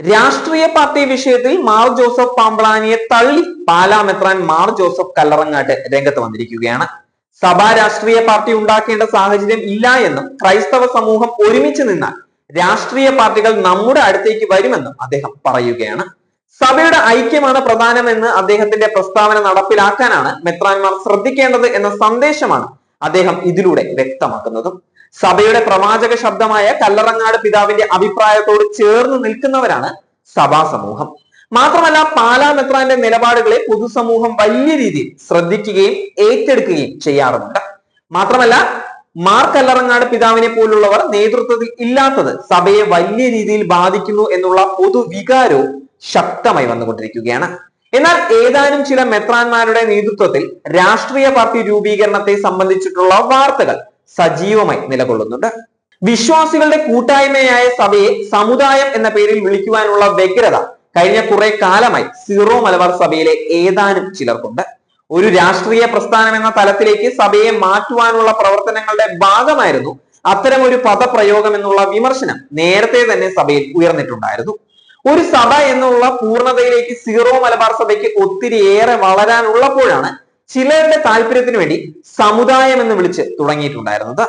രാഷ്ട്രീയ പാർട്ടി വിഷയത്തിൽ മാർ ജോസഫ് പാമ്പളാനിയെ തള്ളി പാലാ മെത്രാൻ മാർ ജോസഫ് കല്ലറങ്ങാട്ട് രംഗത്ത് വന്നിരിക്കുകയാണ്. സഭാ രാഷ്ട്രീയ പാർട്ടി ഉണ്ടാക്കേണ്ട സാഹചര്യം ഇല്ല എന്നും ക്രൈസ്തവ സമൂഹം ഒരുമിച്ച് നിന്നാൽ രാഷ്ട്രീയ പാർട്ടികൾ നമ്മുടെ അടുത്തേക്ക് വരുമെന്നും അദ്ദേഹം പറയുകയാണ്. സഭയുടെ ഐക്യമാണ് പ്രധാനമെന്ന് അദ്ദേഹത്തിന്റെ പ്രസ്താവന നടപ്പിലാക്കാനാണ് മെത്രാൻമാർ ശ്രദ്ധിക്കേണ്ടത് എന്ന സന്ദേശമാണ് അദ്ദേഹം ഇതിലൂടെ വ്യക്തമാക്കുന്നതും. സഭയുടെ പ്രവാചക ശബ്ദമായ കല്ലറങ്ങാട് പിതാവിന്റെ അഭിപ്രായത്തോട് ചേർന്ന് നിൽക്കുന്നവരാണ് സഭാ സമൂഹം മാത്രമല്ല പാലാ മെത്രാന്റെ നിലപാടുകളെ പൊതുസമൂഹം വലിയ രീതിയിൽ ശ്രദ്ധിക്കുകയും ഏറ്റെടുക്കുകയും ചെയ്യാറുണ്ട്. മാത്രമല്ല മാർ കല്ലറങ്ങാട് പിതാവിനെ പോലുള്ളവർ നേതൃത്വത്തിൽ ഇല്ലാത്തത് സഭയെ വലിയ രീതിയിൽ ബാധിക്കുന്നു എന്നുള്ള പൊതുവികാരവും ശക്തമായി വന്നുകൊണ്ടിരിക്കുകയാണ്. എന്നാൽ ഏതാനും ചില മെത്രാന്മാരുടെ നേതൃത്വത്തിൽ രാഷ്ട്രീയ പാർട്ടി രൂപീകരണത്തെ സംബന്ധിച്ചിട്ടുള്ള വാർത്തകൾ സജീവമായി നിലകൊള്ളുന്നുണ്ട്. വിശ്വാസികളുടെ കൂട്ടായ്മയായ സഭയെ സമുദായം എന്ന പേരിൽ വിളിക്കുവാനുള്ള വ്യഗ്രത കഴിഞ്ഞ കുറെ കാലമായി സീറോ മലബാർ സഭയിലെ ഏതാനും ചിലർക്കുണ്ട്. ഒരു രാഷ്ട്രീയ പ്രസ്ഥാനം എന്ന തലത്തിലേക്ക് സഭയെ മാറ്റുവാനുള്ള പ്രവർത്തനങ്ങളുടെ ഭാഗമായിരുന്നു അത്തരം ഒരു പദപ്രയോഗം എന്നുള്ള വിമർശനം നേരത്തെ തന്നെ സഭയിൽ ഉയർന്നിട്ടുണ്ടായിരുന്നു. ഒരു സഭ എന്നുള്ള പൂർണതയിലേക്ക് സീറോ മലബാർ സഭയ്ക്ക് ഒത്തിരിയേറെ വളരാനുള്ളപ്പോഴാണ് ചിലരുടെ താല്പര്യത്തിന് വേണ്ടി സമുദായം എന്ന് വിളിച്ച് തുടങ്ങിയിട്ടുണ്ടായിരുന്നത്.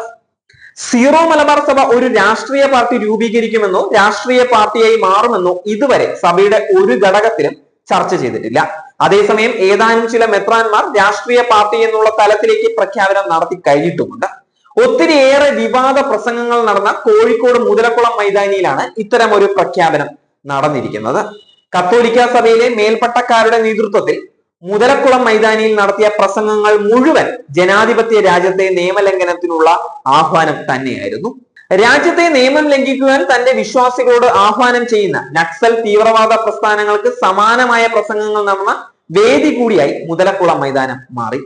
സീറോ മലബാർ സഭ ഒരു രാഷ്ട്രീയ പാർട്ടി രൂപീകരിക്കുമെന്നോ രാഷ്ട്രീയ പാർട്ടിയായി മാറുമെന്നോ ഇതുവരെ സഭയുടെ ഒരു ഘടകത്തിലും ചർച്ച ചെയ്തിട്ടില്ല. അതേസമയം ഏതാനും ചില മെത്രാന്മാർ രാഷ്ട്രീയ പാർട്ടി എന്നുള്ള തലത്തിലേക്ക് പ്രഖ്യാപനം നടത്തി കഴിഞ്ഞിട്ടുമുണ്ട്. ഒത്തിരിയേറെ വിവാദ പ്രസംഗങ്ങൾ നടന്ന കോഴിക്കോട് മുതലക്കുളം മൈതാനിയിലാണ് ഇത്തരം ഒരു പ്രഖ്യാപനം നടന്നിരിക്കുന്നത്. കത്തോലിക്ക സഭയിലെ മേൽപ്പട്ടക്കാരുടെ നേതൃത്വത്തിൽ മുതലക്കുളം മൈതാനിയിൽ നടത്തിയ പ്രസംഗങ്ങൾ മുഴുവൻ ജനാധിപത്യ രാജ്യത്തെ നിയമലംഘനത്തിനുള്ള ആഹ്വാനം തന്നെയായിരുന്നു. രാജ്യത്തെ നിയമം ലംഘിക്കുവാൻ തന്റെ വിശ്വാസികളോട് ആഹ്വാനം ചെയ്യുന്ന നക്സൽ തീവ്രവാദ പ്രസ്ഥാനങ്ങൾക്ക് സമാനമായ പ്രസംഗങ്ങൾ നടന്ന വേദി കൂടിയായി മുതലക്കുളം മൈതാനം മാറി.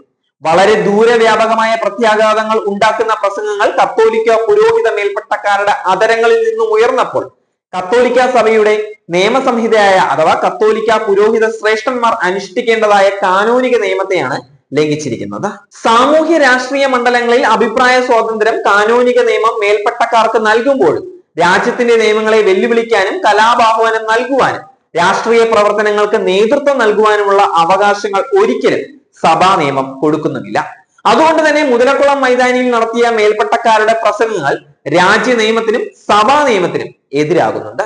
വളരെ ദൂരവ്യാപകമായ പ്രത്യാഘാതങ്ങൾ ഉണ്ടാക്കുന്ന പ്രസംഗങ്ങൾ കത്തോലിക്ക പുരോഹിത മേൽപ്പെട്ടക്കാരുടെ അതരങ്ങളിൽ നിന്നും ഉയർന്നപ്പോൾ കത്തോലിക്ക സഭയുടെ നിയമസംഹിതയായ അഥവാ കത്തോലിക്ക പുരോഹിത ശ്രേഷ്ഠന്മാർ അനുഷ്ഠിക്കേണ്ടതായ കാനൂനിക നിയമത്തെയാണ് ലംഘിച്ചിരിക്കുന്നത്. സാമൂഹ്യ രാഷ്ട്രീയ മണ്ഡലങ്ങളിൽ അഭിപ്രായ സ്വാതന്ത്ര്യം കാനൂനിക നിയമം മേൽപ്പട്ടക്കാർക്ക് നൽകുമ്പോൾ രാജ്യത്തിന്റെ നിയമങ്ങളെ വെല്ലുവിളിക്കാനും കലാപാഹ്വാനം നൽകുവാനും രാഷ്ട്രീയ പ്രവർത്തനങ്ങൾക്ക് നേതൃത്വം നൽകുവാനുമുള്ള അവകാശങ്ങൾ ഒരിക്കലും സഭാ നിയമം കൊടുക്കുന്നുമില്ല. അതുകൊണ്ട് തന്നെ മുതലക്കുളം മൈതാനിയിൽ നടത്തിയ മേൽപ്പട്ടക്കാരുടെ പ്രസംഗങ്ങൾ രാജ്യ നിയമത്തിനും സഭാ നിയമത്തിനും എതിരാകുന്നുണ്ട്.